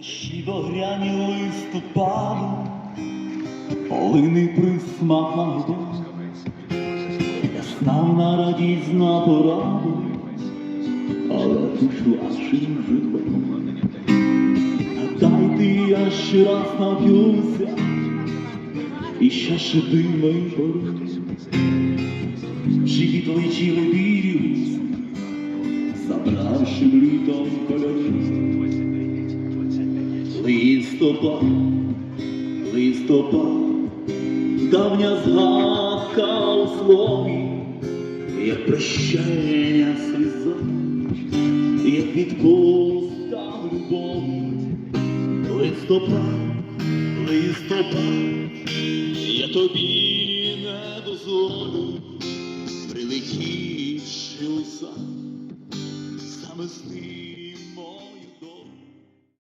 Дощі багряні листопаду, Полини присмак на губах, Я став на радість на пораду, але пішла житвом. Дайте я ще раз нап'юся, і ще шедимий порив. Живіт летіли білі, забравши літом кольори. Листопад, листопад, давня згадка у слові, як прощання сліза, як відпустка в любові. Листопад, листопад, я тобі не дозволю, прилетівши у сад, саме з